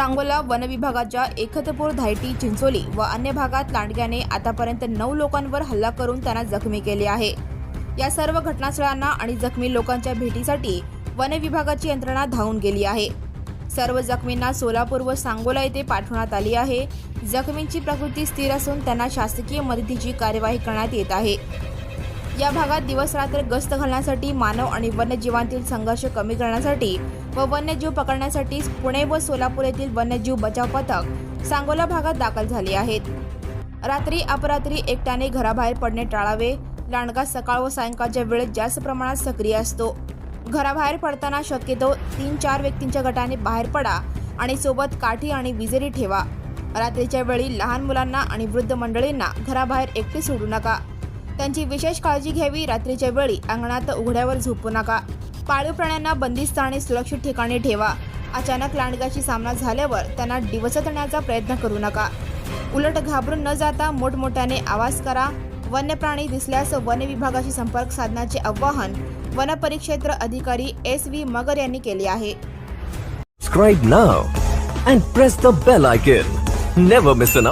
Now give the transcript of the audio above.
सांगोला वनविभागाच्या एकतपूर धायटी चिंचोली व अन्य भागात लांडग्याने आतापर्यंत नऊ लोकांवर हल्ला करून त्यांना जखमी केले आहे. या सर्व घटनास्थळांना आणि जखमी लोकांच्या भेटीसाठी वनविभागाची यंत्रणा धावून गेली आहे. सर्व जखमींना सोलापूर व सांगोला येथे पाठवण्यात आली आहे. जखमींची प्रकृती स्थिर असून त्यांना शासकीय मदतीची कार्यवाही करण्यात येत आहे. या भागात दिवस रात्र गस्त घालण्यासाठी मानव आणि वन्यजीवांतील संघर्ष कमी करण्यासाठी व वन्यजीव पकडण्यासाठी पुणे व सोलापूर येथील वन्यजीव बचाव पथक सांगोला भागात दाखल झाली आहेत. रात्री अपरात्री एकट्याने घराबाहेर पडणे टाळावे. लांडगा सकाळ व सायंकाळच्या वेळेत जास्त प्रमाणात सक्रिय असतो. घराबाहेर पडताना शक्यतो तीन चार व्यक्तींच्या गटाने बाहेर पडा आणि सोबत काठी आणि विजेरी ठेवा. रात्रीच्या वेळी लहान मुलांना आणि वृद्ध मंडळींना घराबाहेर एकटे सोडू नका. त्यांची विशेष काळजी घ्यावी रात्रीच्या वेळी अंगणात उघड्यावर झोपू नका पाळीव प्राण्यांना बंदिस्त आणि सुरक्षित ठिकाणी ठेवा अचानक लांडग्याशी सामना झाल्यावर त्यांना डिवचतण्याचा प्रयत्न करू नका उलट घाबरून न जाता मोठमोठ्याने आवाज करा वन्य प्राणी दिसल्यास वन विभागाशी संपर्क साधण्याचे आवाहन वन परिक्षेत्र अधिकारी एस व्ही मगर यांनी केले आहे Subscribe now and press the bell icon. Never miss an.